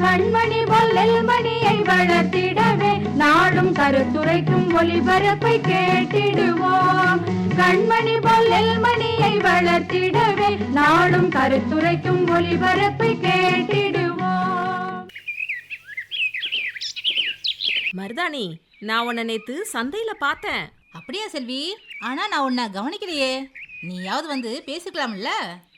கண்மணி பொல்லல் மணியை வளர்த்திடவே நாடும் கருத்துரைக்கும் ஒளிபரப்பை கேட்டிடுவோம். கண்மணி பொல்லல் மணியை வளர்த்திடவே நாடும் கருத்துரைக்கும் ஒளிபரப்பை கேட்டிடுவோம். மருதாணி நான் உன்னை நேத்து சந்தையில பார்த்தேன். அப்படியா செல்வி? ஆனா நான் உன்னை கவனிக்கலையே. நீயாவது வந்து பேசிக்கலாம்ல?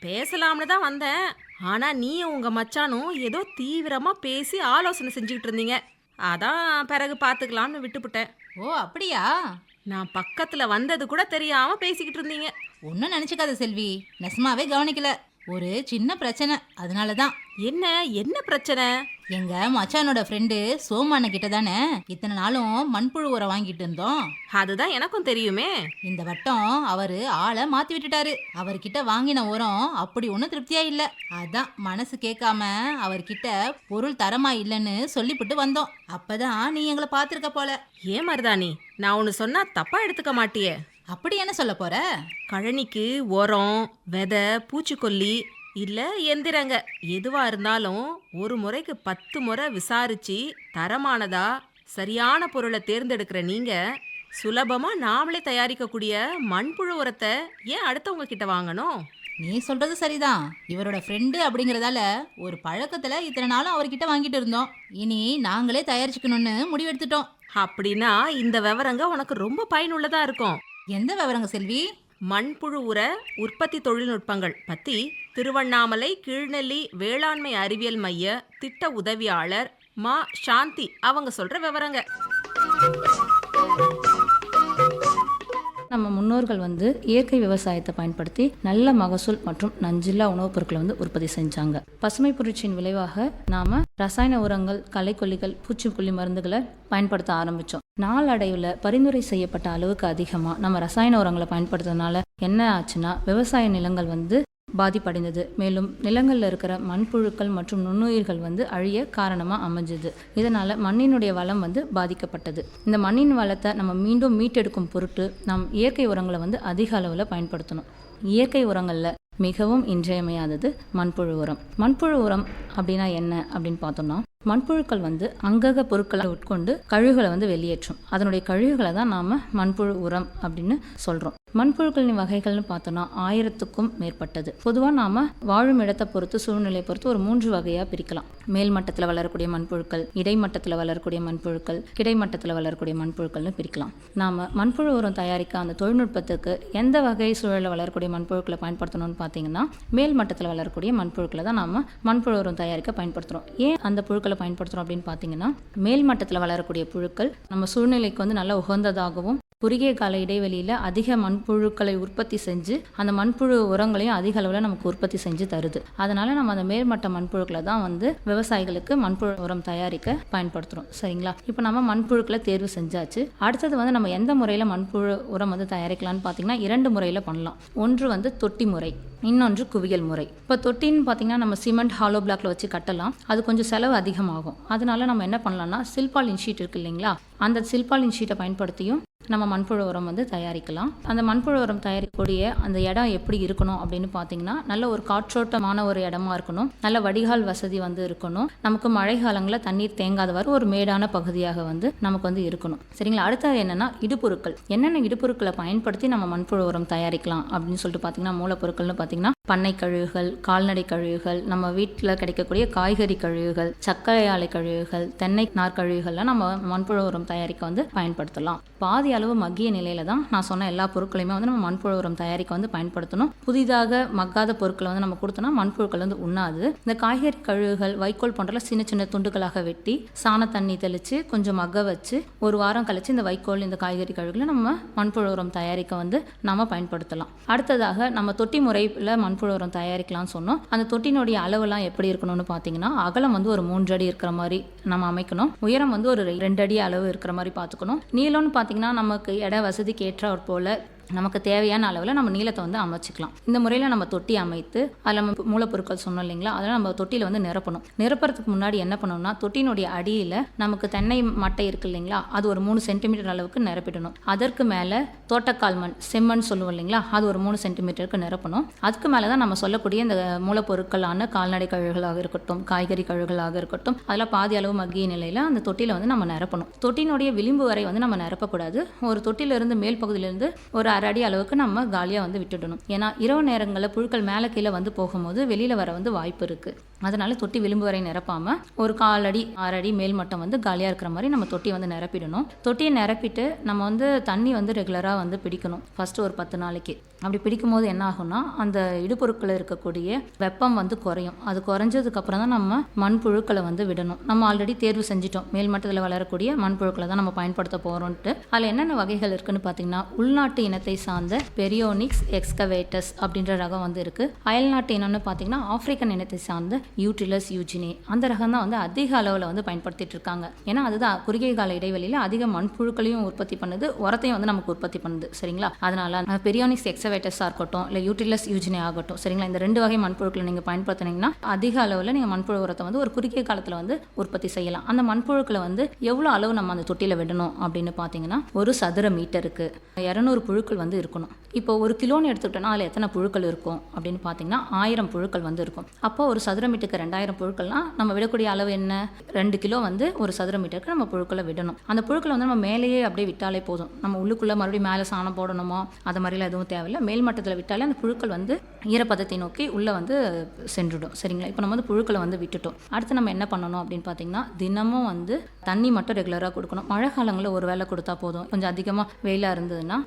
பேசலாம்னு தான் வந்தேன். ஆனா நீயும் உங்க மச்சானும் ஏதோ தீவிரமா பேசி ஆலோசனை செஞ்சுக்கிட்டு இருந்தீங்க. அதான் பிறகு பார்த்துக்கலாம்னு விட்டுப்புட்டேன். ஓ அப்படியா? நான் பக்கத்துல வந்தது கூட தெரியாம பேசிக்கிட்டு இருந்தீங்க. ஒன்றும் நினச்சிக்காத செல்வி. நெசமாவே கவனிக்கல. ஒரு சின்ன பிரச்சனை. அதனால தான். என்ன? என்ன பிரச்சனை? எங்க மச்சானோட ஃப்ரெண்டு சோமான கிட்ட தானே. இத்தனை நாளும் மண்புழு உரம் வாங்கிட்டு இருந்தோம். அதுதான் எனக்கும் தெரியுமே. இந்த வட்டம் அவரு ஆளை மாத்தி விட்டுட்டாரு. அவர்கிட்ட வாங்கின உரம் அப்படி ஒன்றும் திருப்தியா இல்ல. அதான் மனசு கேட்காம அவர்கிட்ட பொருள் தரமா இல்லைன்னு சொல்லிவிட்டு வந்தோம். அப்பதான் நீ எங்களை பார்த்துருக்க போல. ஏன் மருதாணி? நான் ஒன்று சொன்னா தப்பா எடுத்துக்க மாட்டியே. அப்படி என்ன சொல்ல போற? கழனிக்கு உரம் விதை பூச்சிக்கொல்லி இல்லை எந்திரங்க. எதுவா இருந்தாலும் ஒரு முறைக்கு பத்து முறை விசாரிச்சு தரமானதா சரியான பொருளை தேர்ந்தெடுக்கிற நீங்க சுலபமா நாமளே தயாரிக்கக்கூடிய மண்புழு உரத்தை ஏன் அடுத்தவங்க கிட்ட வாங்கணும்? நீ சொல்றது சரிதான். இவரோட ஃப்ரெண்டு அப்படிங்கறதால ஒரு பழக்கத்துல இத்தனை நாளும் அவர்கிட்ட வாங்கிட்டு இருந்தோம். இனி நாங்களே தயாரிச்சுக்கணும்னு முடிவெடுத்துட்டோம். அப்படின்னா இந்த விவரங்க உனக்கு ரொம்ப பயனுள்ளதா இருக்கும். எந்த விவரங்க செல்வி? மண்புழு உர உற்பத்தி தொழில்நுட்பங்கள் பத்தி திருவண்ணாமலை கீழ்நெல்லி வேளாண்மை அறிவியல் மைய திட்ட உதவியாளர் மா சாந்தி அவங்க சொல்ற விவரங்க. நம்ம முன்னோர்கள் வந்து இயற்கை விவசாயத்தை பயன்படுத்தி நல்ல மகசூல் மற்றும் நஞ்சில்லா உணவுப் பொருட்களை வந்து உற்பத்தி செஞ்சாங்க. பசுமை புரட்சியின் விளைவாக நாம ரசாயன உரங்கள் களைக்கொல்லிகள் பூச்சிக்கொல்லி மருந்துகளை பயன்படுத்த ஆரம்பித்தோம் நாளடைவில் பரிந்துரை செய்யப்பட்ட அளவுக்கு அதிகமாக நம்ம ரசாயன உரங்களை பயன்படுத்துறதுனால என்ன ஆச்சுன்னா விவசாய நிலங்கள் வந்து பாதிப்படைந்தது. மேலும் நிலங்களில் இருக்கிற மண்புழுக்கள் மற்றும் நுண்ணுயிர்கள் வந்து அழிய காரணமாக அமைஞ்சது. இதனால் மண்ணினுடைய வளம் வந்து பாதிக்கப்பட்டது. இந்த மண்ணின் வளத்தை நம்ம மீண்டும் மீட்டெடுக்கும் பொருட்டு நாம் இயற்கை உரங்களை வந்து அதிக அளவில் பயன்படுத்தணும். இயற்கை உரங்களில் மிகவும் இன்றியமையாதது மண்புழு உரம் மண்புழு உரம் அப்படின்னா என்ன அப்படின்னு பார்த்தோம்னா மண்புழுக்கள் வந்து அங்கக பொருட்களை உட்கொண்டு கழிவுகளை வந்து வெளியேற்றும். அதனுடைய கழிவுகளை தான் நாம் மண்புழு உரம் அப்படின்னு சொல்கிறோம் மண்புழுக்களின் வகைகள்னு பார்த்தோம்னா ஆயிரத்துக்கும் மேற்பட்டது. பொதுவாக நாம் வாழும் இடத்தை பொறுத்து சூழ்நிலையை பொறுத்து ஒரு மூன்று வகையாக பிரிக்கலாம். மேல் மட்டத்தில் வளரக்கூடிய மண்புழுக்கள் இடைமட்டத்தில் வளரக்கூடிய மண்புழுக்கள் கிடைமட்டத்தில் வளரக்கூடிய மண்புழுக்கள்னு பிரிக்கலாம். நாம் மண்புழு உரம் தயாரிக்க அந்த தொழில்நுட்பத்துக்கு எந்த வகை சூழலில் வளரக்கூடிய மண்புழுக்களை பயன்படுத்தணும்னு பார்த்தீங்கன்னா மேல் மட்டத்தில் வளரக்கூடிய மண்புழுக்களை தான் நம்ம மண்புழு உரம் தயாரிக்க பயன்படுத்துகிறோம் ஏன் அந்த புழுக்களை பயன்படுத்துகிறோம் அப்படின்னு பார்த்தீங்கன்னா மேல் மட்டத்தில் வளரக்கூடிய புழுக்கள் நம்ம சூழ்நிலைக்கு வந்து நல்ல உகந்ததாகவும் குறுகிய கால இடைவெளியில் அதிக மண்புழுக்களை உற்பத்தி செஞ்சு அந்த மண்புழு உரங்களையும் அதிக அளவில் நமக்கு உற்பத்தி செஞ்சு தருது. அதனால நம்ம அந்த மேல்மட்ட மண்புழுக்களை தான் வந்து விவசாயிகளுக்கு மண்புழு உரம் தயாரிக்க பயன்படுத்துகிறோம் சரிங்களா? இப்போ நம்ம மண்புழுக்களை தேர்வு செஞ்சாச்சு. அடுத்தது வந்து நம்ம எந்த முறையில் மண்புழு உரம் வந்து தயாரிக்கலாம்னு பார்த்தீங்கன்னா இரண்டு முறையில் பண்ணலாம். ஒன்று வந்து தொட்டி முறை இன்னொன்று குவியல் முறை. இப்போ தொட்டின்னு பார்த்தீங்கன்னா நம்ம சிமெண்ட் ஹாலோ பிளாக்ல வச்சு கட்டலாம். அது கொஞ்சம் செலவு அதிகமாகும். அதனால நம்ம என்ன பண்ணலாம்னா சில்பாலின் ஷீட் இருக்கு இல்லைங்களா? அந்த சில்பாலின் ஷீட்டை பயன்படுத்தியும் நம்ம மண்புழு உரம் வந்து தயாரிக்கலாம். அந்த மண்புழு உரம் தயாரிக்கக்கூடிய அந்த இடம் எப்படி இருக்கணும் அப்படின்னு பார்த்தீங்கன்னா நல்ல ஒரு காற்றோட்டமான ஒரு இடமா இருக்கணும். நல்ல வடிகால் வசதி வந்து இருக்கணும். நமக்கு மழை காலங்களில் தண்ணீர் தேங்காதவாறு ஒரு மேடான பகுதியாக வந்து நமக்கு வந்து இருக்கணும். சரிங்களா? அடுத்தது என்னென்னா இடுபொருட்கள். என்னென்ன இடுபொருட்களை பயன்படுத்தி நம்ம மண்புழு உரம் தயாரிக்கலாம் அப்படின்னு சொல்லிட்டு பார்த்தீங்கன்னா மூலப்பொருட்கள்னு பார்த்தீங்கன்னா பண்ணை கழிவுகள் கால்நடை கழிவுகள் நம்ம வீட்டில் கிடைக்கக்கூடிய காய்கறி கழிவுகள் சர்க்கரை ஆலை கழிவுகள் தென்னை நார் கழிவுகள்லாம் நம்ம மண்புழு உரம் தயாரிக்க வந்து பயன்படுத்தலாம். பாதி அளவு மக்கிய நிலையில தான் நான் சொன்ன எல்லா பொருட்களையுமே வந்து நம்ம மண்புழு உரம் தயாரிக்க வந்து பயன்படுத்தணும். புதிதாக மக்காத பொருட்களை வந்து நம்ம கொடுத்தோம்னா மண்புழுக்கள் வந்து உண்ணாது. இந்த காய்கறி கழிவுகள் வைக்கோல் போன்றலாம் சின்ன சின்ன துண்டுகளாக வெட்டி சாண தண்ணி தெளித்து கொஞ்சம் மக்க வச்சு ஒரு வாரம் கழிச்சு இந்த வைக்கோல் இந்த காய்கறி கழிவுகளை நம்ம மண்புழு உரம் தயாரிக்க வந்து நம்ம பயன்படுத்தலாம். அடுத்ததாக நம்ம தொட்டி முறையில் மண் மண்புழு உரம் தயாரிக்கலாம்னு சொன்னோம். அந்த தொட்டினுடைய அளவுலாம் எப்படி இருக்கணும்னு பார்த்தீங்கன்னா அகலம் வந்து ஒரு மூன்று அடி இருக்கிற மாதிரி நம்ம அமைக்கணும். உயரம் வந்து ஒரு ரெண்டு அடி அளவு இருக்கிற மாதிரி பார்த்துக்கணும் நீளம்னு பார்த்தீங்கன்னா நமக்கு இட வசதிக்கு ஏற்றாற் போல நமக்கு தேவையான அளவில் நம்ம நீளத்தை வந்து அமைச்சிக்கலாம். இந்த முறையில் நம்ம தொட்டி அமைத்து அதில் நம்ம மூலப்பொருட்கள் சொன்னோம் இல்லைங்களா? அதெல்லாம் நம்ம தொட்டியில் வந்து நிரப்பணும். நிரப்புறதுக்கு முன்னாடி என்ன பண்ணணும்னா தொட்டியினுடைய அடியில் நமக்கு தென்னை மட்டை இருக்கு இல்லைங்களா? அது ஒரு மூணு சென்டிமீட்டர் அளவுக்கு நிரப்பிடணும். அதற்கு மேலே தோட்டக்கால் மண் செம்மண் சொல்லுவோம் இல்லைங்களா? அது ஒரு மூணு சென்டிமீட்டருக்கு நிரப்பணும். அதுக்கு மேலே தான் நம்ம சொல்லக்கூடிய இந்த மூலப்பொருட்களான கால்நடை கழுகுகளாக இருக்கட்டும் காய்கறி கழுகுகளாக இருக்கட்டும் அதெல்லாம் பாதி அளவு மக்கிய நிலையில் அந்த தொட்டியில் வந்து நம்ம நிரப்பணும். தொட்டியினுடைய விளிம்பு வரை வந்து நம்ம நிரப்பக்கூடாது. ஒரு தொட்டியிலிருந்து மேல் பகுதியிலிருந்து ஒரு அரை அடி அளவுக்கு நம்ம காலியாக வந்து விட்டுடணும். ஏன்னா இரவு நேரங்களில் புழுக்கள் மேலே கீழே வந்து போகும்போது வெளியில் வர வந்து வாய்ப்பு இருக்குது அதனால தொட்டி விளிம்பு வரை நிரப்பாமல் ஒரு கால் அடி ஆறு அடி மேல் மட்டம் வந்து காலியாக இருக்கிற மாதிரி நம்ம தொட்டியை வந்து நிரப்பிடணும். தொட்டியை நிரப்பிட்டு நம்ம வந்து தண்ணி வந்து ரெகுலராக வந்து பிடிக்கணும். ஃபஸ்ட்டு ஒரு பத்து நாளைக்கு. அப்படி பிடிக்கும் போது என்ன ஆகும்னா அந்த இடுபொருட்களில் இருக்கக்கூடிய வெப்பம் வந்து குறையும். அது குறைஞ்சதுக்கப்புறம் தான் நம்ம மண்புழுக்களை வந்து விடணும். நம்ம ஆல்ரெடி தேர்வு செஞ்சிட்டோம். மேல் மட்டத்தில் வளரக்கூடிய மண்புழுக்களை தான் நம்ம பயன்படுத்த போகிறோன்ட்டு அதில் என்னென்ன வகைகள் இருக்குன்னு பார்த்தீங்கன்னா உள்நாட்டு இனத்தை சார்ந்த பெரியோனிக்ஸ் எக்ஸ்கவேட்டஸ் அப்படின்ற ரகம் வந்து இருக்குது அயல்நாட்டு இனம்னு பார்த்தீங்கன்னா ஆப்பிரிக்கன் இனத்தை சார்ந்த யூட்டிலஸ் யூஜினே அந்த ரகம் தான் வந்து அதிக அளவில் வந்து பயன்படுத்திட்டு இருக்காங்க. ஏன்னா அதுதான் குறுகிய கால இடைவெளியில் அதிக மண்புழுக்களையும் உற்பத்தி பண்ணுது உரத்தையும் வந்து நமக்கு உற்பத்தி பண்ணுது. சரிங்களா? அதனால பெரியோனிக்ஸ் எக்ஸவேட்டஸாக இருக்கட்டும் இல்லை யூட்டிலஸ் யூஜினே ஆகட்டும் சரிங்களா? இந்த ரெண்டு வகை மண்புழுக்களை நீங்கள் பயன்படுத்தினீங்கன்னா அதிக அளவில் நீங்கள் மண்புழு உரத்தை வந்து ஒரு குறுகிய காலத்தில் வந்து உற்பத்தி செய்யலாம். அந்த மண்புழுக்களை வந்து எவ்வளோ அளவு நம்ம அந்த தொட்டியில் விடணும் அப்படின்னு பார்த்தீங்கன்னா ஒரு சதுர மீட்டருக்கு. இரநூறு புழுக்கள் புழுக்கள் வந்து இருக்கணும். இப்போ ஒரு கிலோன்னு எடுத்துக்கிட்டோம்னா அதில் எத்தனை புழுக்கள் இருக்கும் அப்படின்னு பார்த்தீங்கன்னா ஆயிரம் புழுக்கள் வந்து இருக்கும். அப்போ ஒரு சதுர மீட்டருக்கு ரெண்டாயிரம் புழுக்கள்னா நம்ம விடக்கூடிய அளவு என்ன? ரெண்டு கிலோ வந்து ஒரு சதுர மீட்டருக்கு நம்ம புழுக்களை விடணும். அந்த புழுக்களை வந்து நம்ம மேலேயே அப்படியே விட்டாலே போதும். நம்ம உள்ளுக்குள்ளே மறுபடியும் மேலே சாணம் போடணுமோ அது மாதிரிலாம் எதுவும் தேவையில்லை. மேல் மட்டத்தில் விட்டாலே அந்த புழுக்கள் வந்து ஈரப்பதத்தை நோக்கி உள்ளே வந்து சென்றுடும். சரிங்களா? இப்போ நம்ம வந்து புழுக்களை வந்து விட்டுட்டோம். அடுத்து நம்ம என்ன பண்ணணும் அப்படின்னு பார்த்தீங்கன்னா தினமும் வந்து தண்ணி மட்டும் ரெகுலராக கொடுக்கணும். மழை காலங்களில் ஒரு வேளை கொடுத்தா போதும். கொஞ்சம் அதிகமாக வெயிலாக இருந்ததுன்னா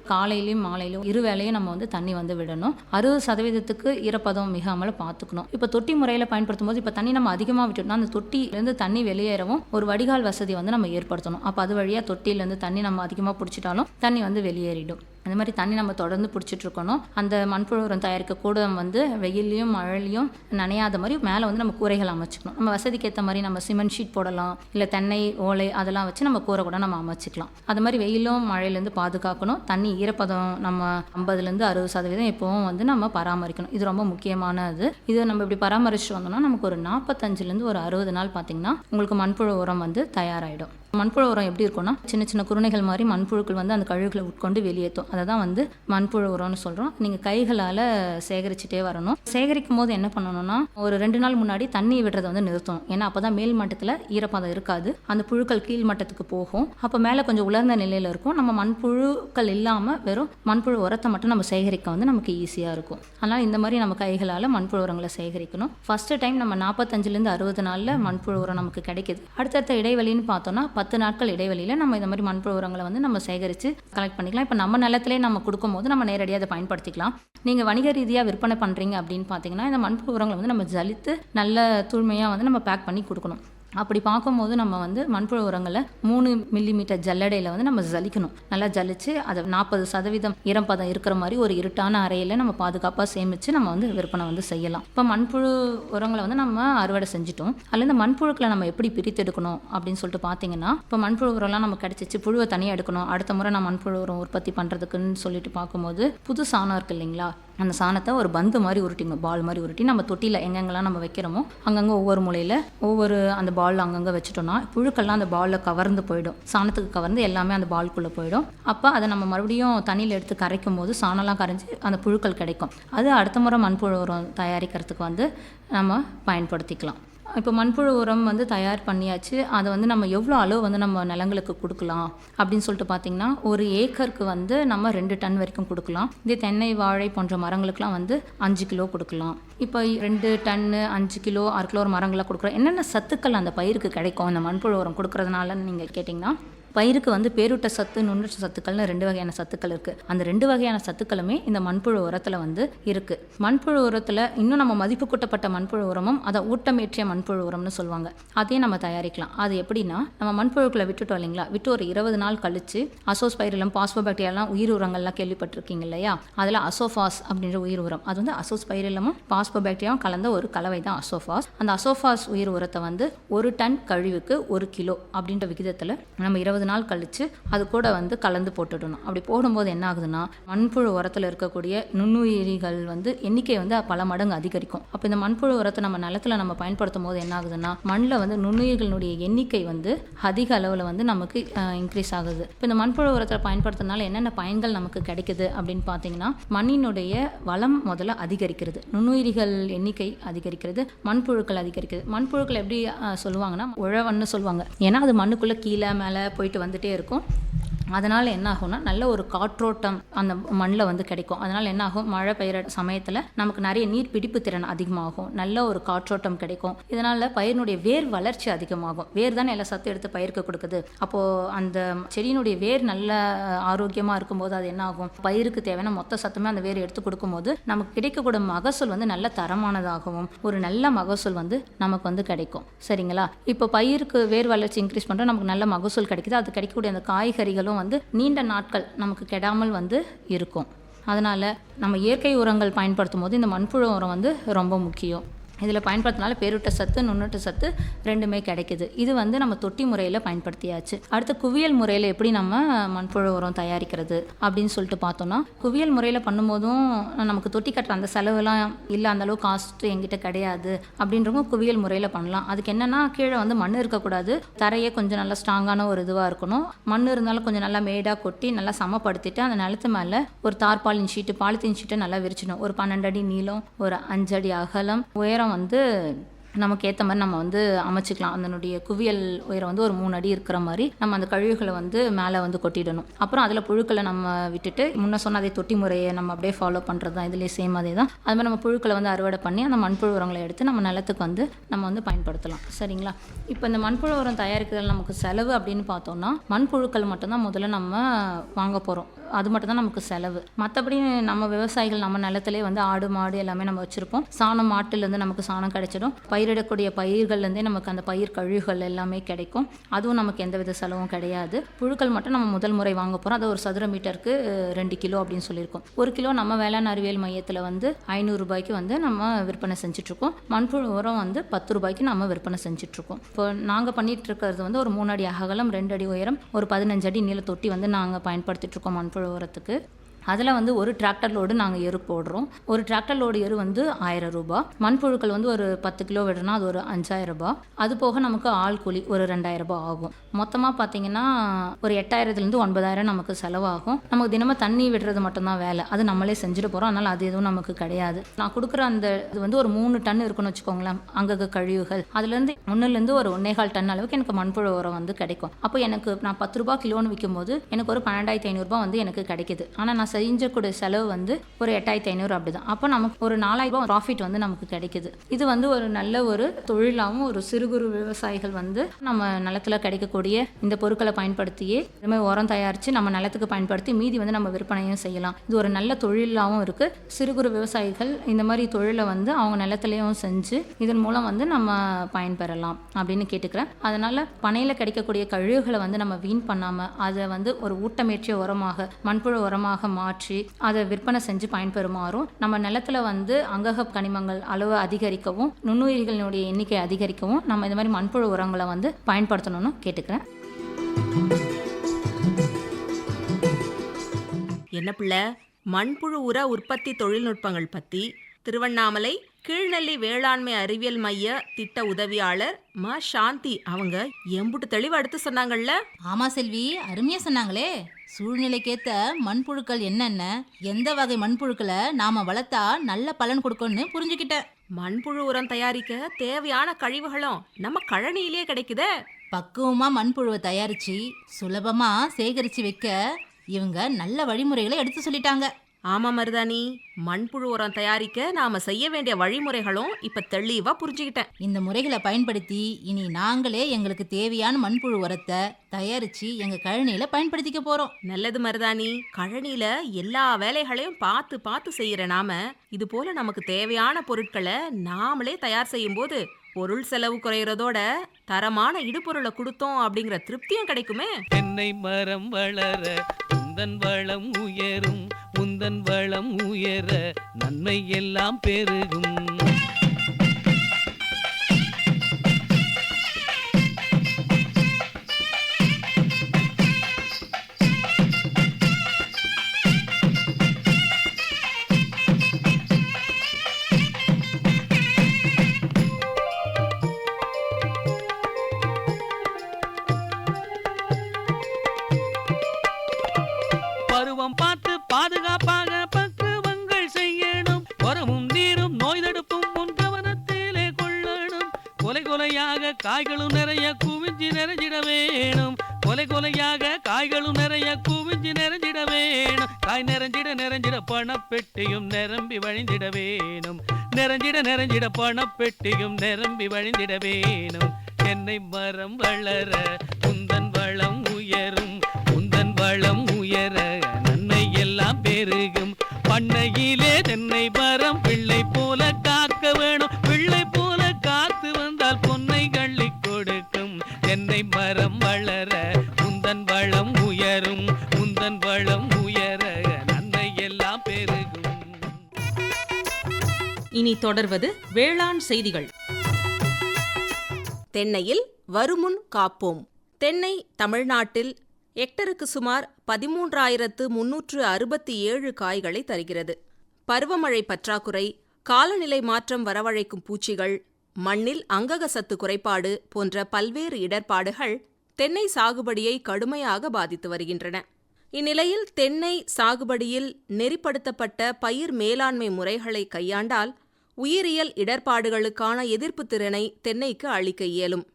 காலையிலையும் மாலையிலும் இரு வேலையும் நம்ம வந்து தண்ணி வந்து விடணும். அறுபது சதவீதத்துக்கு ஈரப்பதம் மிகாமல் பார்த்துக்கணும். இப்போ தொட்டி முறையில் பயன்படுத்தும் போது இப்போ தண்ணி நம்ம அதிகமாக விட்டுட்டோம்னா அந்த தொட்டியிலேருந்து தண்ணி வெளியேறவும் ஒரு வடிகால் வசதி வந்து நம்ம ஏற்படுத்தணும். அப்போ அது வழியாக தொட்டியிலேருந்து தண்ணி நம்ம அதிகமாக பிடிச்சிட்டாலும் தண்ணி வந்து வெளியேறிடும். அந்த மாதிரி தண்ணி நம்ம தொடர்ந்து பிடிச்சிட்டு இருக்கணும் அந்த மண்புழு உரம் தயாரிக்க கூடம் வந்து வெயிலையும் மழையிலையும் நனையாத மாதிரி மேலே வந்து நம்ம கூரைகள் அமைச்சிக்கணும். நம்ம வசதிக்கு ஏற்ற மாதிரி நம்ம சிமெண்ட் ஷீட் போடலாம் இல்லை தென்னை ஓலை அதெல்லாம் வச்சு நம்ம கூரை கூட நம்ம அமைச்சிக்கலாம். அது மாதிரி வெயிலும் மழையிலேருந்து பாதுகாக்கணும். தண்ணி ஈரப்பதம் நம்ம ஐம்பதுலேருந்து அறுபது சதவீதம் எப்போவும் வந்து நம்ம பராமரிக்கணும். இது ரொம்ப முக்கியமானது. இது நம்ம இப்படி பராமரிச்சுட்டு வந்தோம்னா நமக்கு ஒரு நாற்பத்தஞ்சுலேருந்து ஒரு அறுபது நாள் பார்த்தீங்கன்னா உங்களுக்கு மண்புழு உரம் வந்து தயாராகிடும் மண்புழு உரம் எப்படி இருக்கும்னா சின்ன சின்ன குருணைகள் மாதிரி மண்புழுக்கள் வந்து அந்த கழுகுகளை உட்கொண்டு வெளியேற்றும். அதை தான் வந்து மண்புழு உரம்னு சொல்கிறோம் நீங்கள் கைகளால் சேகரிச்சுட்டே வரணும். சேகரிக்கும் போது என்ன பண்ணணும்னா ஒரு ரெண்டு நாள் முன்னாடி தண்ணி விடுறதை வந்து நிறுத்தணும். ஏன்னா அப்போ தான் மேல் மட்டத்தில் ஈரப்பதம் இருக்காது. அந்த புழுக்கள் கீழ் மட்டத்துக்கு போகும். அப்போ மேலே கொஞ்சம் உலர்ந்த நிலையில் இருக்கும். நம்ம மண்புழுக்கள் இல்லாமல் வெறும் மண்புழு உரத்தை மட்டும் நம்ம சேகரிக்க வந்து நமக்கு ஈஸியாக இருக்கும். அதனால் இந்த மாதிரி நம்ம கைகளால் மண்புழு உரங்களை சேகரிக்கணும். ஃபஸ்ட்டு டைம் நம்ம நாற்பத்தஞ்சிலேருந்து அறுபது நாளில் மண்புழு உரம் நமக்கு கிடைக்குது. அடுத்தடுத்த இடைவெளின்னு பார்த்தோன்னா பத்து நாட்கள் இடைவெளியில் நம்ம இந்த மாதிரி மண்புழு உரங்களை வந்து நம்ம சேகரித்து கலெக்ட் பண்ணிக்கலாம். இப்போ நம்ம நிலத்திலே நம்ம கொடுக்கும்போது நம்ம நேரடியாக அதை பயன்படுத்திக்கலாம். நீங்கள் வணிக ரீதியாக விற்பனை பண்ணுறீங்க அப்படின்னு பார்த்தீங்கன்னா இந்த மண்புழு உரங்களை வந்து நம்ம ஜலித்து நல்ல தூய்மையாக வந்து நம்ம பேக் பண்ணி கொடுக்கணும். அப்படி பார்க்கும்போது நம்ம வந்து மண்புழு உரங்களை மூணு மில்லி மீட்டர் ஜல்லடையில் வந்து நம்ம ஜலிக்கணும். நல்லா ஜலிச்சு அதை நாற்பது சதவீதம் ஈரப்பதம் இருக்கிற மாதிரி ஒரு இருட்டான அறையில் நம்ம பாதுகாப்பாக சேமித்து நம்ம வந்து விற்பனை வந்து செய்யலாம். இப்போ மண்புழு உரங்களை வந்து நம்ம அறுவடை செஞ்சுட்டோம். அதில் இந்த மண்புழுக்களை நம்ம எப்படி பிரித்தெடுக்கணும் அப்படின்னு சொல்லிட்டு பார்த்தீங்கன்னா இப்போ மண்புழு உரம்லாம் நம்ம கிடச்சிச்சு புழுவை தனியாக எடுக்கணும். அடுத்த முறை நான் மண்புழு உரம் உற்பத்தி பண்ணுறதுக்குன்னு சொல்லிட்டு பார்க்கும்போது புது சாணம் இருக்கு இல்லைங்களா? அந்த சாணத்தை ஒரு பந்து மாதிரி உருட்டிங்க பால் மாதிரி உருட்டி நம்ம தொட்டியில் எங்கெங்கெல்லாம் நம்ம வைக்கிறோமோ அங்கங்கே ஒவ்வொரு மூலையில் ஒவ்வொரு அந்த பால் அங்கங்கே வச்சுட்டோம்னா புழுக்கள்லாம் அந்த பாலில் கவர்ந்து போயிடும். சாணத்துக்கு கவர்ந்து எல்லாமே அந்த பால்குள்ளே போயிடும். அப்போ அதை நம்ம மறுபடியும் தண்ணியில் எடுத்து கரைக்கும் போது சாணம்லாம் கரைஞ்சி அந்த புழுக்கள் கிடைக்கும். அது அடுத்த முறை மண்புழு உரம் தயாரிக்கிறதுக்கு வந்து நம்ம பயன்படுத்திக்கலாம். இப்போ மண்புழு உரம் வந்து தயார் பண்ணியாச்சு. அதை வந்து நம்ம எவ்வளோ அளவு வந்து நம்ம நிலங்களுக்கு கொடுக்கலாம் அப்படின்னு சொல்லிட்டு பார்த்தீங்கன்னா ஒரு ஏக்கருக்கு வந்து நம்ம ரெண்டு டன் வரைக்கும் கொடுக்கலாம். இதே தென்னை வாழை போன்ற மரங்களுக்கெலாம் வந்து அஞ்சு கிலோ கொடுக்கலாம். இப்போ ரெண்டு டன்னு அஞ்சு கிலோ ஆறு கிலோ ஒரு மரங்களாக கொடுக்குறோம் என்னென்ன சத்துக்கள் அந்த பயிருக்கு கிடைக்கும்? அந்த மண்புழு உரம் கொடுக்குறதுனாலன்னு நீங்கள் கேட்டிங்கன்னா பயிருக்கு வந்து பேரூட்ட சத்து நுண்ணுற்ற சத்துக்கள்னு ரெண்டு வகையான சத்துக்கள் இருக்குது அந்த ரெண்டு வகையான சத்துக்களுமே இந்த மண்புழு உரத்தில் வந்து இருக்குது மண்புழு உரத்தில் இன்னும் நம்ம மதிப்பு கூட்டப்பட்ட மண்புழு உரமும் அதை ஊட்டமேற்றிய மண்புழு உரம்னு சொல்லுவாங்க. அதையும் நம்ம தயாரிக்கலாம். அது எப்படின்னா நம்ம மண்புழுக்களை விட்டுட்டோம் இல்லைங்களா? விட்டு ஒரு இருபது நாள் கழிச்சு அசோஸ்பைரிலம் பாஸ்போபாக்டீரியாலாம் உயிர் உரங்கள்லாம் கேள்விப்பட்டிருக்கீங்க இல்லையா? அதில் அசோஃபாஸ் அப்படின்ற உயிர் உரம். அது வந்து அசோஸ்பைரிலமும் பாஸ்போபாக்டீரியாவும் கலந்த ஒரு கலவை தான் அசோஃபாஸ். அந்த அசோஃபாஸ் உயிர் உரத்தை வந்து ஒரு டன் கழிவுக்கு ஒரு கிலோ அப்படின்ற விகிதத்தில் நம்ம இருபது இருபது நாள் கழித்து அது கூட வந்து கலந்து போட்டுடணும். அப்படி போடும்போது என்ன ஆகுதுன்னா மண்புழு உரத்தில் இருக்கக்கூடிய நுண்ணுயிரிகள் வந்து எண்ணிக்கை வந்து பல மடங்கு அதிகரிக்கும். அப்போ இந்த மண்புழு உரத்தை நம்ம நிலத்துல நம்ம பயன்படுத்தும் போது என்ன ஆகுதுன்னா மண்ணில் வந்து நுண்ணுயிர்களுடைய எண்ணிக்கை வந்து அதிக அளவில் வந்து நமக்கு இன்க்ரீஸ் ஆகுது. இப்போ இந்த மண்புழு உரத்தை பயன்படுத்துறதுனால என்னென்ன பயன்கள் நமக்கு கிடைக்குது அப்படின்னு பார்த்தீங்கன்னா மண்ணினுடைய வளம் முதல்ல அதிகரிக்கிறது. நுண்ணுயிரிகள் எண்ணிக்கை அதிகரிக்கிறது மண்புழுக்கள் அதிகரிக்கிறது. மண்புழுக்கள் எப்படி சொல்லுவாங்கன்னா உழவன்னு சொல்லுவாங்க. ஏன்னா அது மண்ணுக்குள்ளே கீழே மேலே போயிட்டு வந்துட்டே இருக்கும். அதனால் என்ன ஆகும்னா நல்ல ஒரு காற்றோட்டம் அந்த மண்ணில் வந்து கிடைக்கும். அதனால் என்ன ஆகும்? மழை பெய்கிற சமயத்தில் நமக்கு நிறைய நீர் பிடிப்பு திறன் அதிகமாகும். நல்ல ஒரு காற்றோட்டம் கிடைக்கும். இதனால் பயிரினுடைய வேர் வளர்ச்சி அதிகமாகும். வேர் தானே எல்லா சத்து எடுத்து பயிருக்கு கொடுக்குது. அப்போது அந்த செடியினுடைய வேர் நல்ல ஆரோக்கியமாக இருக்கும்போது அது என்ன ஆகும்? பயிருக்கு தேவையான மொத்த சத்துமே அந்த வேர் எடுத்து கொடுக்கும்போது நமக்கு கிடைக்கக்கூடிய மகசூல் வந்து நல்ல தரமானதாகவும் ஒரு நல்ல மகசூல் வந்து நமக்கு வந்து கிடைக்கும். சரிங்களா? இப்போ பயிருக்கு வேர் வளர்ச்சி இன்க்ரீஸ் பண்ணுறோம் நமக்கு நல்ல மகசூல் கிடைக்குது. அது கிடைக்கக்கூடிய அந்த காய்கறிகளும் வந்து நீண்ட நாட்கள் நமக்கு கெடாமல் வந்து இருக்கும். அதனால் நம்ம இயற்கை உரங்கள் பயன்படுத்தும் போது இந்த மண்புழு உரம் வந்து ரொம்ப முக்கியம். இதில் பயன்படுத்தினால பேரூட்ட சத்து நுண்ணூட்ட சத்து ரெண்டுமே கிடைக்குது. இது வந்து நம்ம தொட்டி முறையில் பயன்படுத்தியாச்சு. அடுத்து குவியல் முறையில் எப்படி நம்ம மண்புழு உரம் தயாரிக்கிறது அப்படின்னு சொல்லிட்டு பார்த்தோம்னா குவியல் முறையில் பண்ணும்போதும் நமக்கு தொட்டி கட்டுற அந்த செலவுலாம் இல்லை அந்த அளவு காஸ்ட் எங்கிட்ட கிடையாது அப்படின்றவங்க குவியல் முறையில் பண்ணலாம். அதுக்கு என்னென்னா கீழே வந்து மண் இருக்கக்கூடாது. தரையே கொஞ்சம் நல்லா ஸ்ட்ராங்கான ஒரு இதுவாக இருக்கணும். மண் இருந்தாலும் கொஞ்சம் நல்லா மேடாக கொட்டி நல்லா சமப்படுத்திட்டு அந்த நிலத்து மேலே ஒரு தார்பாலின் ஷீட்டு பாலித்தீன் ஷீட்டை நல்லா விரிச்சிடணும். ஒரு பன்னெண்டு அடி நீளம் ஒரு அஞ்சடி அகலம் உயரம் வந்து நமக்கு ஏற்ற மாதிரி நம்ம வந்து அமைச்சிக்கலாம். அதனுடைய குவியல் உயரம் வந்து ஒரு மூணு அடி இருக்கிற மாதிரி நம்ம அந்த கழிவுகளை வந்து மேலே வந்து கொட்டிடணும். அப்புறம் அதில் புழுக்களை நம்ம விட்டுட்டு முன்ன சொன்ன அதே தொட்டி முறையை நம்ம அப்படியே ஃபாலோ பண்ணுறது தான். இதுலேயே சேம் அதே தான். அது மாதிரி நம்ம புழுக்களை வந்து அறுவடை பண்ணி அந்த மண்புழு உரங்களை எடுத்து நம்ம நிலத்துக்கு வந்து நம்ம வந்து பயன்படுத்தலாம். சரிங்களா? இப்போ இந்த மண்புழு உரம் தயாரிக்கிறதுல நமக்கு செலவு அப்படின்னு பார்த்தோம்னா மண்புழுக்கள் மட்டும்தான் முதல்ல நம்ம வாங்க போகிறோம் அது மட்டும்தான் நமக்கு செலவு. மற்றபடி நம்ம விவசாயிகள் நம்ம நிலத்திலே வந்து ஆடு மாடு எல்லாமே நம்ம வச்சுருப்போம். சாணம் மாட்டுலேருந்து நமக்கு சாணம் கிடைச்சிடும். பயிரிடக்கூடிய பயிர்கள்லேருந்தே நமக்கு அந்த பயிர் கழிவுகள் எல்லாமே கிடைக்கும். அதுவும் நமக்கு எந்த வித செலவும் கிடையாது. புழுக்கள் மட்டும் நம்ம முதல் முறை வாங்க போகிறோம் அது ஒரு சதுர மீட்டருக்கு ரெண்டு கிலோ அப்படின்னு சொல்லியிருக்கோம். ஒரு கிலோ நம்ம வேளாண் அறிவியல் மையத்தில் வந்து ஐநூறு ரூபாய்க்கு வந்து நம்ம விற்பனை செஞ்சுட்ருக்கோம். மண்புழு உரம் வந்து பத்து ரூபாய்க்கு நம்ம விற்பனை செஞ்சிட்ருக்கோம். இப்போ நாங்கள் பண்ணிகிட்டு இருக்கிறது வந்து ஒரு மூணு அடி அகலம் ரெண்டு அடி உயரம் ஒரு பதினஞ்சு அடி நீள தொட்டி வந்து நாங்கள் பயன்படுத்திட்டு இருக்கோம் மண்புழு உரத்துக்கு. அதில் வந்து ஒரு டிராக்டர் லோடு நாங்கள் எரு போடுறோம். ஒரு டிராக்டர் லோடு எரு வந்து ஆயிரம் ரூபாய் மண்புழுக்கள் வந்து ஒரு பத்து கிலோ விடுறோம்னா அது ஒரு அஞ்சாயிரம் ரூபாய் அது போக நமக்கு ஆள் கூலி ஒரு ரெண்டாயிரம் ரூபாய் ஆகும். மொத்தமாக பார்த்தீங்கன்னா ஒரு எட்டாயிரத்துலேருந்து ஒன்பதாயிரம் நமக்கு செலவாகும். நமக்கு தினமும் தண்ணி விடுறது மட்டும்தான் வேலை. அது நம்மளே செஞ்சுட்டு போகிறோம் அதனால் அது எதுவும் நமக்கு கிடையாது. நான் கொடுக்குற அந்த இது வந்து ஒரு மூணு டன் இருக்குன்னு வச்சுக்கோங்களேன். அங்கங்க கழிவுகள். அதுலேருந்து ஒன்றுலேருந்து ஒரு ஒன்னேகால் டன் அளவுக்கு எனக்கு மண்புழு உரம் வந்து கிடைக்கும். அப்போ எனக்கு நான் பத்து ரூபா கிலோன்னு விற்கும்போது எனக்கு ஒரு பன்னெண்டாயிரத்தி ஐநூறுரூபா வந்து எனக்கு கிடைக்குது. ஆனால் நான் செஞ்சக்கூடிய செலவு வந்து ஒரு எட்டாயிரத்தி ஐநூறு அப்படி தான் அப்போ நமக்கு ஒரு நாலாயிரம் ரூபாய் ப்ராஃபிட் வந்து நமக்கு கிடைக்குது. இது வந்து ஒரு நல்ல ஒரு தொழிலாகவும் ஒரு சிறு குறு விவசாயிகள் வந்து நம்ம நிலத்தில் கிடைக்கக்கூடிய இந்த பொருட்களை பயன்படுத்தியே இந்த மாதிரி உரம் தயாரித்து நம்ம நிலத்துக்கு பயன்படுத்தி மீதி வந்து நம்ம விற்பனையும் செய்யலாம். இது ஒரு நல்ல தொழிலாகவும் இருக்குது சிறு குறு விவசாயிகள் இந்த மாதிரி தொழிலை வந்து அவங்க நிலத்துலையும் செஞ்சு இதன் மூலம் வந்து நம்ம பயன்பெறலாம் அப்படின்னு கேட்டுக்கிறேன். அதனால் பனையில் கிடைக்கக்கூடிய கழிவுகளை வந்து நம்ம வீண் பண்ணாமல் அதை வந்து ஒரு ஊட்டமேற்றிய உரமாக மண்புழு உரமாக மாற்றி அதை விற்பனை செஞ்சு பயன்பெறுமாறும் நம்ம நிலத்துல வந்து அங்கக கனிமங்கள் அளவு அதிகரிக்கவும் நுண்ணுயிரிகளினுடைய எண்ணிக்கை அதிகரிக்கவும் நம்ம இந்த மாதிரி மண்புழு உரங்களை வந்து பயன்படுத்தணும்னு கேட்டுக்கிறேன். என்ன பிள்ளை? மண்புழு உர உற்பத்தி தொழில்நுட்பங்கள் பத்தி திருவண்ணாமலை கீழ்நெல்லி வேளாண்மை அறிவியல் மைய திட்ட உதவியாளர் ம. சாந்தி அவங்க எம்புட்டு தெளிவா எடுத்து சொன்னாங்கல்ல? ஆமா செல்வி அருமையா சொன்னாங்களே. சூழ்நிலைக்கேத்த மண்புழுக்கள் என்னென்ன எந்த வகை மண்புழுக்களை நாம வளர்த்தா நல்ல பலன் கொடுக்கும்னு புரிஞ்சுக்கிட்டேன். மண்புழு உரம் தயாரிக்க தேவையான கழிவுகளும் நம்ம கழனியிலே கிடைக்குதே. பக்குவமா மண்புழுவை தயாரிச்சு சுலபமா சேகரிச்சு வைக்க இவங்க நல்ல வழிமுறைகளை எடுத்து சொல்லிட்டாங்க. ஆமா மருதாணி மண்புழு உரம் தயாரிக்க நாம செய்ய வேண்டிய வழிமுறைகளும் இப்ப தெளிவா புரிஞ்சுக்கிட்டேன் இந்த முறைகளை பயன்படுத்தி இனி நாங்களே எங்களுக்கு தேவையான மண்புழு உரத்தை தயாரிச்சு எங்க கழனியில பயன்படுத்திக்க போறோம். நல்லது மருதாணி. கழனியில எல்லா வேலைகளையும் பார்த்து பார்த்து செய்யற நாம இது போல நமக்கு தேவையான பொருட்களை நாமளே தயார் செய்யும் போது பொருள் செலவு குறையறதோட தரமான இடுபொருளை கொடுத்தோம் அப்படிங்கிற திருப்தியும் கிடைக்குமே. தென்னை மரம் வளர உந்தன் வளம் உயரும் உந்தன் வளம் உயர நன்மை எல்லாம் பெருகும். பணப்பெட்டியும் நிரம்பி வழிந்திட வேணும். என்னை மரம் வளர உந்தன் வளம் உயரும் உந்தன் வளம் உயர தொடர்வது வேளாண் செய்திகள். தென்னையில் வருமுன் காப்போம். தென்னை தமிழ்நாட்டில் ஹெக்டருக்கு சுமார் பதிமூன்றாயிரத்து முன்னூற்று அறுபத்தி ஏழு காய்களை தருகிறது. பருவமழை பற்றாக்குறை காலநிலை மாற்றம் வரவழைக்கும் பூச்சிகள் மண்ணில் அங்கக சத்து குறைபாடு போன்ற பல்வேறு இடர்பாடுகள் தென்னை சாகுபடியை கடுமையாக பாதித்து வருகின்றன. இந்நிலையில் தென்னை சாகுபடியில் நெறிப்படுத்தப்பட்ட பயிர் மேலாண்மை முறைகளை கையாண்டால் உயிரியல் இடர்பாடுகளுக்கான எதிர்ப்பு திறனை தென்னைக்கு அளிக்க இயலும்.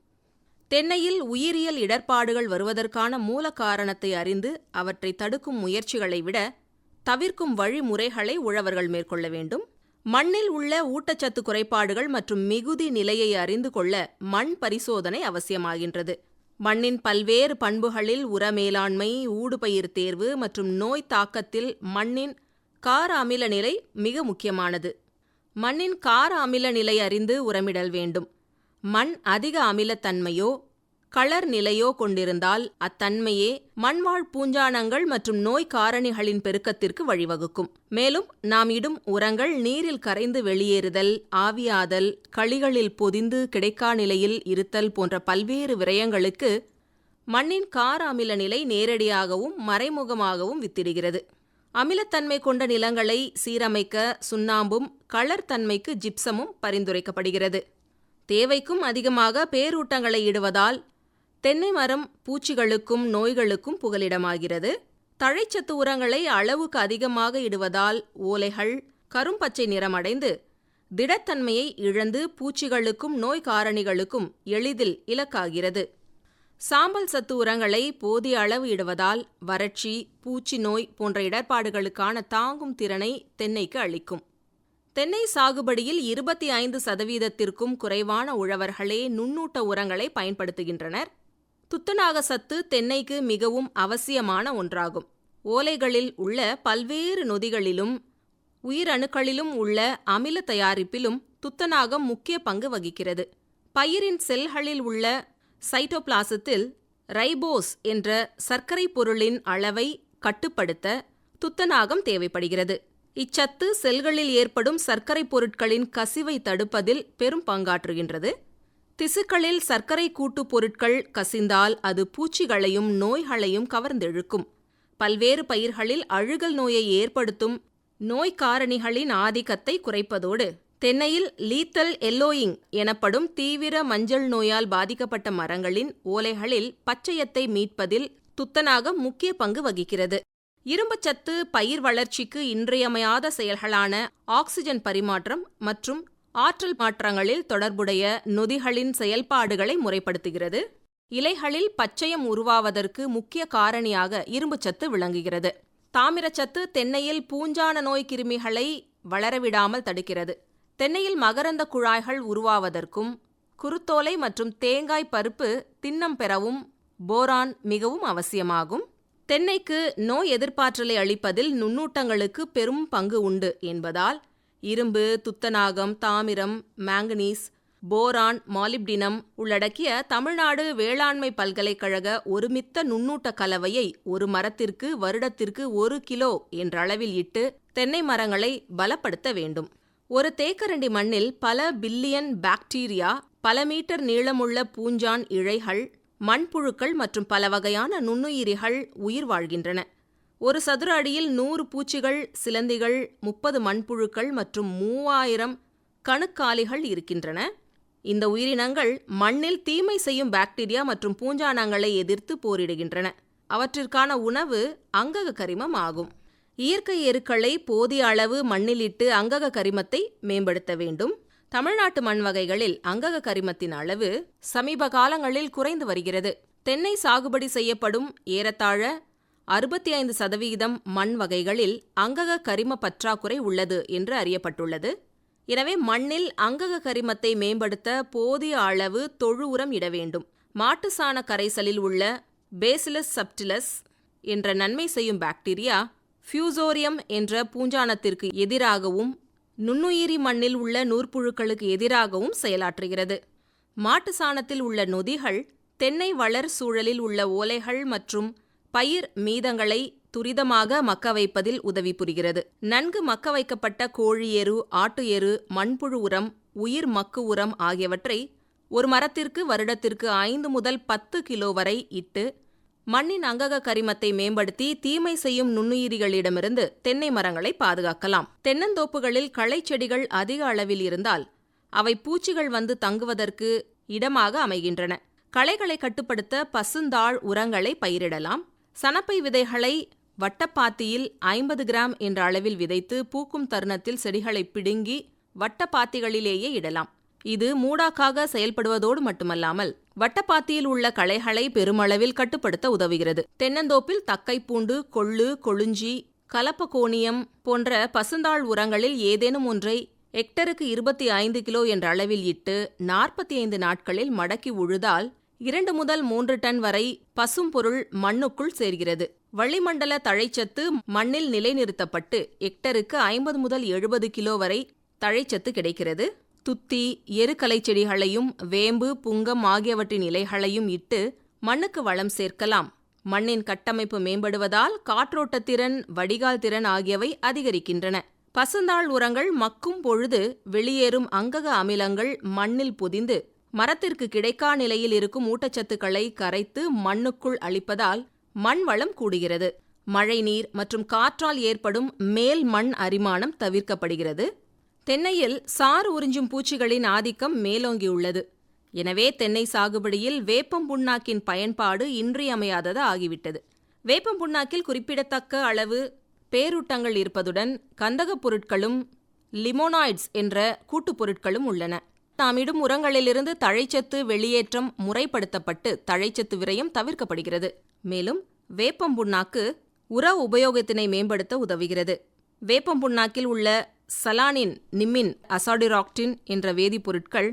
தென்னையில் உயிரியல் இடர்பாடுகள் வருவதற்கான மூல காரணத்தை அறிந்து அவற்றை தடுக்கும் முயற்சிகளை விட தவிர்க்கும் வழிமுறைகளை உழவர்கள் மேற்கொள்ள வேண்டும். மண்ணில் உள்ள ஊட்டச்சத்து குறைபாடுகள் மற்றும் மிகுதி நிலையை அறிந்து கொள்ள மண் பரிசோதனை அவசியமாகின்றது. மண்ணின் பல்வேறு பண்புகளில் உர மேலாண்மை ஊடுபயிர் தேர்வு மற்றும் நோய் தாக்கத்தில் மண்ணின் கார அமில நிலை மிக முக்கியமானது. மண்ணின் கார அமில நிலை அறிந்து உரமிடல் வேண்டும். மண் அதிக அமிலத்தன்மையோ களர் நிலையோ கொண்டிருந்தால் அத்தன்மையே மண்வாழ் பூஞ்சானங்கள் மற்றும் நோய் காரணிகளின் பெருக்கத்திற்கு வழிவகுக்கும். மேலும் நாம் இடும் உரங்கள் நீரில் கரைந்து வெளியேறுதல் ஆவியாதல் களிகளில் பொதிந்து கிடைக்கா நிலையில் இருத்தல் போன்ற பல்வேறு விரயங்களுக்கு மண்ணின் கார அமில நிலை நேரடியாகவும் மறைமுகமாகவும் வித்திடுகிறது. அமிலத்தன்மை கொண்ட நிலங்களை சீரமைக்க சுண்ணாம்பும் களர் தன்மைக்கு ஜிப்சமும் பரிந்துரைக்கப்படுகிறது. தேவைக்கும் அதிகமாக பேரூட்டங்களை இடுவதால் தென்னை மரம் பூச்சிகளுக்கும் நோய்களுக்கும் புகலிடமாகிறது. தழைச்சத்து உரங்களை அளவுக்கு அதிகமாக இடுவதால் ஓலைகள் கரும்பச்சை நிறமடைந்து திடத்தன்மையை இழந்து பூச்சிகளுக்கும் நோய் காரணிகளுக்கும் எளிதில் இலக்காகிறது. சாம்பல் சத்து உரங்களை போதிய அளவு இடுவதால் வறட்சி பூச்சி நோய் போன்ற இடர்பாடுகளுக்கான தாங்கும் திறனை தென்னைக்கு அளிக்கும். தென்னை சாகுபடியில் இருபத்தி ஐந்து சதவீதத்திற்கும் குறைவான உழவர்களே நுண்ணூட்ட உரங்களை பயன்படுத்துகின்றனர். துத்தநாக சத்து தென்னைக்கு மிகவும் அவசியமான ஒன்றாகும். ஓலைகளில் உள்ள பல்வேறு நொதிகளிலும் உயிரணுக்களிலும் உள்ள அமில தயாரிப்பிலும் துத்தநாகம் முக்கிய பங்கு வகிக்கிறது. பயிரின் செல்களில் உள்ள சைட்டோபிளாசத்தில் ரைபோஸ் என்ற சர்க்கரை பொருளின் அளவை கட்டுப்படுத்த துத்தநாகம் தேவைப்படுகிறது. இச்சத்து செல்களில் ஏற்படும் சர்க்கரை பொருட்களின் கசிவை தடுப்பதில் பெரும் பங்காற்றுகின்றது. திசுக்களில் சர்க்கரை கூட்டு பொருட்கள் கசிந்தால் அது பூச்சிகளையும் நோய்களையும் கவர்ந்தெழுக்கும். பல்வேறு பயிர்களில் அழுகல் நோயை ஏற்படுத்தும் நோய்க்காரணிகளின் ஆதிக்கத்தை குறைப்பதோடு தென்னையில் லீத்தல் எல்லோயிங் எனப்படும் தீவிர மஞ்சள் நோயால் பாதிக்கப்பட்ட மரங்களின் ஓலைகளில் பச்சையத்தை மீட்பதில் துத்தநாகம் முக்கிய பங்கு வகிக்கிறது. இரும்புச்சத்து பயிர் வளர்ச்சிக்கு இன்றியமையாத செயல்களான ஆக்சிஜன் பரிமாற்றம் மற்றும் ஆற்றல் மாற்றங்களில் தொடர்புடைய நொதிகளின் செயல்பாடுகளை முறைப்படுத்துகிறது. இலைகளில் பச்சையம் உருவாவதற்கு முக்கிய காரணியாக இரும்புச்சத்து விளங்குகிறது. தாமிரச்சத்து தென்னையில் பூஞ்சான நோய் கிருமிகளை வளரவிடாமல் தடுக்கிறது. தென்னையில் மகரந்த குழாய்கள் உருவாவதற்கும் குருத்தோலை மற்றும் தேங்காய் பருப்பு தின்னம் பெறவும் போரான் மிகவும் அவசியமாகும். தென்னைக்கு நோய் எதிர்ப்பாற்றலை அளிப்பதில் நுண்ணூட்டங்களுக்கு பெரும் பங்கு உண்டு என்பதால் இரும்பு துத்தநாகம் தாமிரம் மாங்கனீஸ் போரான் மாலிப்டினம் உள்ளடக்கிய தமிழ்நாடு வேளாண்மை பல்கலைக்கழக ஒருமித்த நுண்ணூட்ட கலவையை ஒரு மரத்திற்கு வருடத்திற்கு ஒரு கிலோ என்ற அளவில் இட்டு தென்னை மரங்களை பலப்படுத்த வேண்டும். ஒரு தேக்கரண்டி மண்ணில் பல பில்லியன் பாக்டீரியா பல மீட்டர் நீளமுள்ள பூஞ்சான் இழைகள் மண்புழுக்கள் மற்றும் பல வகையான நுண்ணுயிரிகள் உயிர் வாழ்கின்றன. ஒரு சதுர அடியில் நூறு பூச்சிகள் சிலந்திகள் முப்பது மண்புழுக்கள் மற்றும் மூவாயிரம் கணுக்காலிகள் இருக்கின்றன. இந்த உயிரினங்கள் மண்ணில் தீமை செய்யும் பாக்டீரியா மற்றும் பூஞ்சானங்களை எதிர்த்து போரிடுகின்றன. அவற்றிற்கான உணவு அங்கக கரிமம் ஆகும். இயற்கை எருக்களை போதிய அளவு மண்ணிலிட்டு அங்கக கரிமத்தை மேம்படுத்த வேண்டும். தமிழ்நாட்டு மண் வகைகளில் அங்கக கரிமத்தின் அளவு சமீப காலங்களில் குறைந்து வருகிறது. தென்னை சாகுபடி செய்யப்படும் ஏறத்தாழ அறுபத்தி ஐந்து சதவிகிதம் மண் வகைகளில் அங்கக கரிம பற்றாக்குறை உள்ளது என்று அறியப்பட்டுள்ளது. எனவே மண்ணில் அங்கக கரிமத்தை மேம்படுத்த போதிய அளவு தொழு உரம் இட வேண்டும். மாட்டு சாண கரைசலில் உள்ள பேசிலஸ் சப்டிலஸ் என்ற நன்மை செய்யும் பாக்டீரியா ஃபியூசோரியம் என்ற பூஞ்சானத்திற்கு எதிராகவும் நுண்ணுயிரி மண்ணில் உள்ள நூற்புழுக்களுக்கு எதிராகவும் செயலாற்றுகிறது. மாட்டு சாணத்தில் உள்ள நொதிகள் தென்னை வளர் சூழலில் உள்ள ஓலைகள் மற்றும் பயிர் மீதங்களை துரிதமாக மக்க வைப்பதில் உதவி புரிகிறது. நன்கு மக்க வைக்கப்பட்ட கோழி எரு ஆட்டு எரு மண்புழு உரம் உயிர் மக்கு உரம் ஆகியவற்றை ஒரு மரத்திற்கு வருடத்திற்கு ஐந்து முதல் பத்து கிலோ வரை இட்டு மண்ணின் அங்கக கரிமத்தை மேம்படுத்தி தீமை செய்யும் நுண்ணுயிரிகளிடமிருந்து தென்னை மரங்களை பாதுகாக்கலாம். தென்னந்தோப்புகளில் களைச்செடிகள் அதிக அளவில் இருந்தால் அவை பூச்சிகள் வந்து தங்குவதற்கு இடமாக அமைகின்றன. களைகளை கட்டுப்படுத்த பசுந்தாள் உரங்களை பயிரிடலாம். சணப்பை விதைகளை வட்டப்பாத்தியில் ஐம்பது கிராம் என்ற அளவில் விதைத்து பூக்கும் தருணத்தில் செடிகளை பிடுங்கி வட்டப்பாத்திகளிலேயே இடலாம். இது மூடாக்காக செயல்படுவதோடு மட்டுமல்லாமல் வட்டப்பாத்தியில் உள்ள களைகளை பெருமளவில் கட்டுப்படுத்த உதவுகிறது. தென்னந்தோப்பில் தக்கைப்பூண்டு கொள்ளு கொழுஞ்சி கலப்பகோனியம் போன்ற பசுந்தாள் உரங்களில் ஏதேனும் ஒன்றை ஹெக்டருக்கு இருபத்தி ஐந்து கிலோ என்ற அளவில் இட்டு நாற்பத்தி ஐந்து நாட்களில் மடக்கி உழுதால் இரண்டு முதல் மூன்று டன் வரை பசும் பொருள் மண்ணுக்குள் சேர்கிறது. வளிமண்டல தழைச்சத்து மண்ணில் நிலைநிறுத்தப்பட்டு ஹெக்டருக்கு ஐம்பது முதல் எழுபது கிலோ வரை தழைச்சத்து கிடைக்கிறது. துத்தி எருக்கலை செடிகளையும் வேம்பு புங்கம் ஆகியவற்றின் இலைகளையும் இட்டு மண்ணுக்கு வளம் சேர்க்கலாம். மண்ணின் கட்டமைப்பு மேம்படுவதால் காற்றோட்டத்திறன் வடிகால் திறன் ஆகியவை அதிகரிக்கின்றன. பசுந்தாள் உரங்கள் மக்கும் பொழுது வெளியேறும் அங்கக அமிலங்கள் மண்ணில் பொதிந்து மரத்திற்கு கிடைக்கா நிலையில் இருக்கும் ஊட்டச்சத்துக்களை கரைத்து மண்ணுக்குள் அளிப்பதால் மண் வளம் கூடுகிறது. மழைநீர் மற்றும் காற்றால் ஏற்படும் மேல் மண் அரிமானம் தவிர்க்கப்படுகிறது. தென்னையில் சாறு உறிஞ்சும் பூச்சிகளின் ஆதிக்கம் மேலோங்கியுள்ளது. எனவே தென்னை சாகுபடியில் வேப்பம் புண்ணாக்கின் பயன்பாடு இன்றியமையாதது ஆகிவிட்டது. வேப்பம் புண்ணாக்கில் குறிப்பிடத்தக்க அளவு பேரூட்டங்கள் இருப்பதுடன் கந்தகப் பொருட்களும் லிமோனாய்ட்ஸ் என்ற கூட்டுப் பொருட்களும் உள்ளன. நாம் இடும் உரங்களிலிருந்து தழைச்சத்து வெளியேற்றம் முறைப்படுத்தப்பட்டு தழைச்சத்து விரயம் தவிர்க்கப்படுகிறது. மேலும் வேப்பம் புண்ணாக்கு உர உபயோகத்தினை மேம்படுத்த உதவுகிறது. வேப்பம் புண்ணாக்கில் உள்ள சலானின் நிம்மின் அசாடிராக்டின் என்ற வேதிப்பொருட்கள்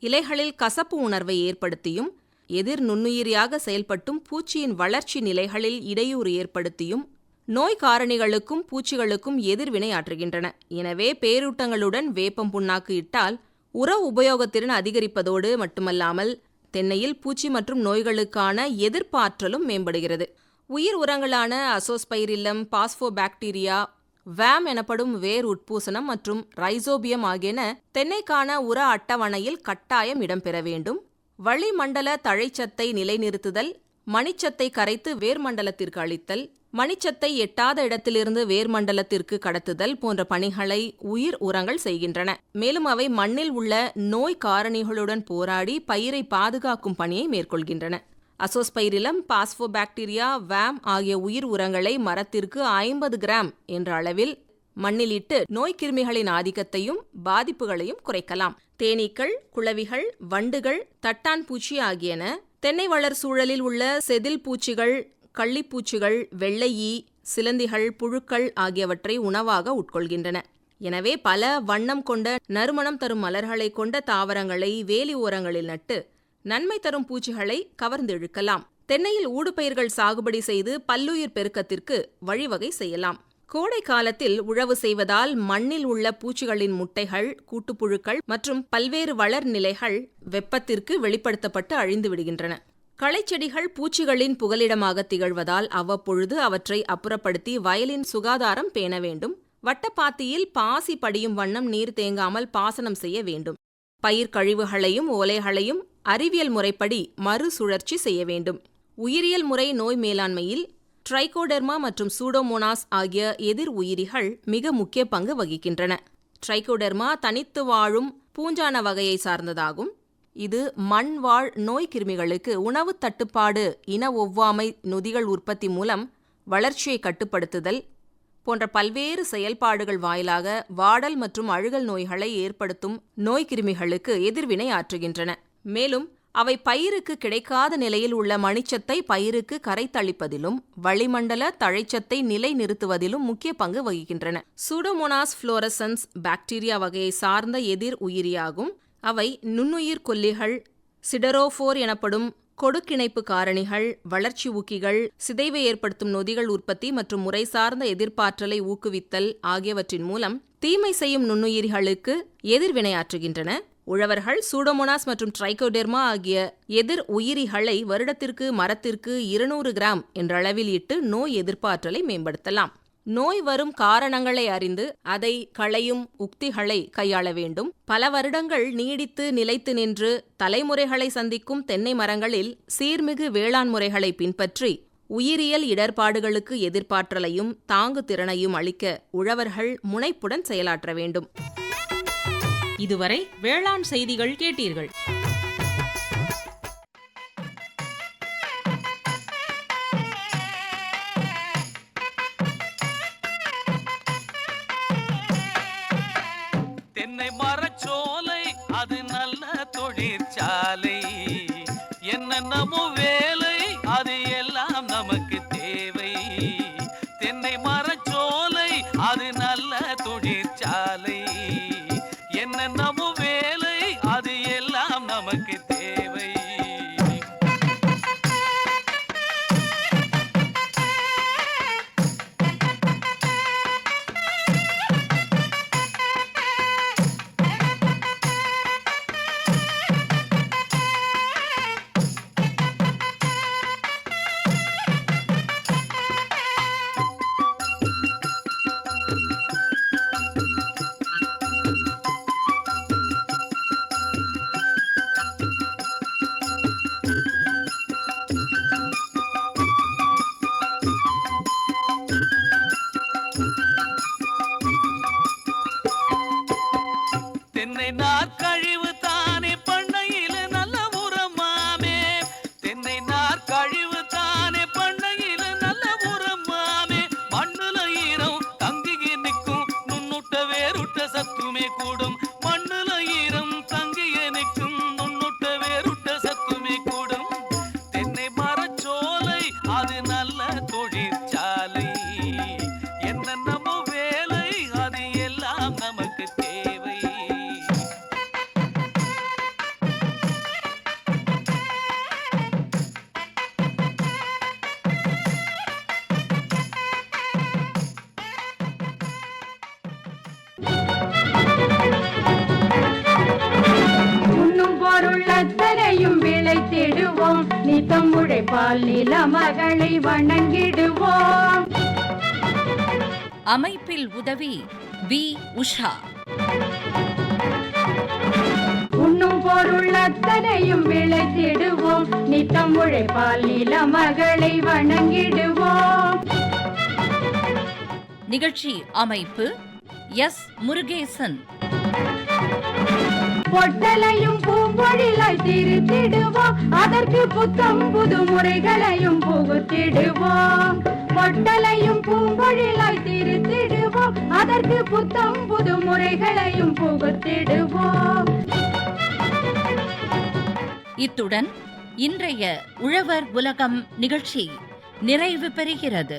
இலைகளில் கசப்பு உணர்வை ஏற்படுத்தியும் எதிர் நுண்ணுயிரியாக செயல்பட்டும் பூச்சியின் வளர்ச்சி நிலைகளில் இடையூறு ஏற்படுத்தியும் நோய் காரணிகளுக்கும் பூச்சிகளுக்கும் எதிர்வினை ஆற்றுகின்றன எனவே பேரூட்டங்களுடன் வேப்பம் புண்ணாக்கு இட்டால் உர உபயோகத்திறன் அதிகரிப்பதோடு மட்டுமல்லாமல் தென்னையில் பூச்சி மற்றும் நோய்களுக்கான எதிர்ப்பாற்றலும் மேம்படுகிறது. உயிர் உரங்களான அசோஸ்பைரில்லம் பாஸ்போபாக்டீரியா வேம் எனப்படும் வேர் உட்பூசணம் மற்றும் ரைசோபியம் ஆகியன தென்னைக்கான உர அட்டவணையில் கட்டாயம் இடம்பெற வேண்டும். வளிமண்டல தழைச்சத்தை நிலைநிறுத்துதல் மணிச்சத்தை கரைத்து வேர்மண்டலத்திற்கு அளித்தல் மணிச்சத்தை எட்டாத இடத்திலிருந்து வேர்மண்டலத்திற்கு கடத்துதல் போன்ற பணிகளை உயிர் உரங்கள் செய்கின்றன. மேலும் அவை மண்ணில் உள்ள நோய் காரணிகளுடன் போராடி பயிரை பாதுகாக்கும் பணியை மேற்கொள்கின்றன. அசோஸ்பைரிலம் பாஸ்போபாக்டீரியா வேம் ஆகிய உயிர் உரங்களை மரத்திற்கு ஐம்பது கிராம் என்ற அளவில் மண்ணிலிட்டு நோய்க்கிருமிகளின் ஆதிக்கத்தையும் பாதிப்புகளையும் குறைக்கலாம். தேனீக்கள் குளவிகள் வண்டுகள் தட்டான் பூச்சி ஆகியன தென்னை வளர் சூழலில் உள்ள செதில் பூச்சிகள் கள்ளிப்பூச்சிகள் வெள்ளை ஈ சிலந்திகள் புழுக்கள் ஆகியவற்றை உணவாக உட்கொள்கின்றன. எனவே பல வண்ணம் கொண்ட நறுமணம் தரும் மலர்களை கொண்ட தாவரங்களை வேலி ஓரங்களில் நட்டு நன்மை தரும் பூச்சிகளை கவர்ந்திழுக்கலாம் தென்னையில் ஊடுபயிர்கள் சாகுபடி செய்து பல்லுயிர் பெருக்கத்திற்கு வழிவகை செய்யலாம். கோடை காலத்தில் உழவு செய்வதால் மண்ணில் உள்ள பூச்சிகளின் முட்டைகள் கூட்டுப்புழுக்கள் மற்றும் பல்வேறு வளர் நிலைகள் வெப்பத்திற்கு வெளிப்படுத்தப்பட்டு அழிந்து விடுகின்றன. களைச்செடிகள் பூச்சிகளின் புகலிடமாக திகழ்வதால் அவ்வப்பொழுது அவற்றை அப்புறப்படுத்தி வயலின் சுகாதாரம் பேண வேண்டும். வட்டப்பாத்தியில் பாசி படியும் வண்ணம் நீர் தேங்காமல் பாசனம் செய்ய வேண்டும். பயிர் கழிவுகளையும் ஓலைகளையும் அறிவியல் முறைப்படி மறுசுழற்சி செய்ய வேண்டும். உயிரியல் முறை நோய் மேலாண்மையில் ட்ரைகோடெர்மா மற்றும் சூடோமோனாஸ் ஆகிய எதிர் உயிரிகள் மிக முக்கிய பங்கு வகிக்கின்றன. ட்ரைகோடெர்மா தனித்து வாழும் பூஞ்சான வகையை சார்ந்ததாகும். இது மண் வாழ் நோய் கிருமிகளுக்கு உணவு தட்டுப்பாடு இன ஒவ்வாமை நொதிகள் உற்பத்தி மூலம் வளர்ச்சியை கட்டுப்படுத்துதல் போன்ற பல்வேறு செயல்பாடுகள் வாயிலாக வாடல் மற்றும் அழுகல் நோய்களை ஏற்படுத்தும் நோய்க்கிருமிகளுக்கு எதிர்வினை ஆற்றுகின்றன. மேலும் அவை பயிருக்கு கிடைக்காத நிலையில் உள்ள மணிச்சத்தை பயிருக்கு கரைத்தளிப்பதிலும் வளிமண்டல தழைச்சத்தை நிலைநிறுத்துவதிலும் முக்கிய பங்கு வகிக்கின்றன. சூடோமோனாஸ் ஃப்ளோரசன்ஸ் பாக்டீரியா வகையை சார்ந்த எதிர் உயிரியாகும். அவை நுண்ணுயிர் கொல்லிகள் சிடரோஃபோர் எனப்படும் கொடுக்கிணைப்பு காரணிகள் வளர்ச்சி ஊக்கிகள் சிதைவை ஏற்படுத்தும் நொதிகள் உற்பத்தி மற்றும் முறை சார்ந்த எதிர்ப்பாற்றலை ஊக்குவித்தல் ஆகியவற்றின் மூலம் தீமை செய்யும் நுண்ணுயிரிகளுக்கு எதிர்வினையாற்றுகின்றன உழவர்கள் சூடோமோனாஸ் மற்றும் ட்ரைகோடெர்மா ஆகிய எதிர் உயிரிகளை வருடத்திற்கு மரத்திற்கு இருநூறு கிராம் என்ற அளவில் இட்டு நோய் எதிர்ப்பாற்றலை மேம்படுத்தலாம். நோய் வரும் காரணங்களை அறிந்து அதை களையும் உக்திகளை கையாள வேண்டும். பல வருடங்கள் நீடித்து நிலைத்து நின்று தலைமுறைகளை சந்திக்கும் தென்னை மரங்களில் சீர்மிகு வேளாண் முறைகளை பின்பற்றி உயிரியல் இடர்பாடுகளுக்கு எதிர்ப்பாற்றலையும் தாங்கு திறனையும் அளிக்க உழவர்கள் முனைப்புடன் செயலாற்ற வேண்டும். இதுவரை வேளாண் செய்திகள் கேட்டீர்கள். அமைப்பில் உதவி வி. உஷா. உண்ணும் பொருள் அத்தனையும் விளைத்திடுவோம். நித்தம் உழைப்பால் நில மகளை வணங்கிடுவோம். நிகழ்ச்சி அமைப்பு எஸ். முருகேசன். பொட்டலையும் பூம்பொழிலாய் திருத்திடுவோம். அதற்கு புத்தம் புது முறைகளையும் புகுத்திடுவோம். பொட்டலையும் பூம்பொழிலாய் திருத்திடுவோம். அதற்கு புத்தம் புது முறைகளையும் புகுத்திடுவோம். இத்துடன் இன்றைய உழவர் உலகம் நிகழ்ச்சி நிறைவு பெறுகிறது.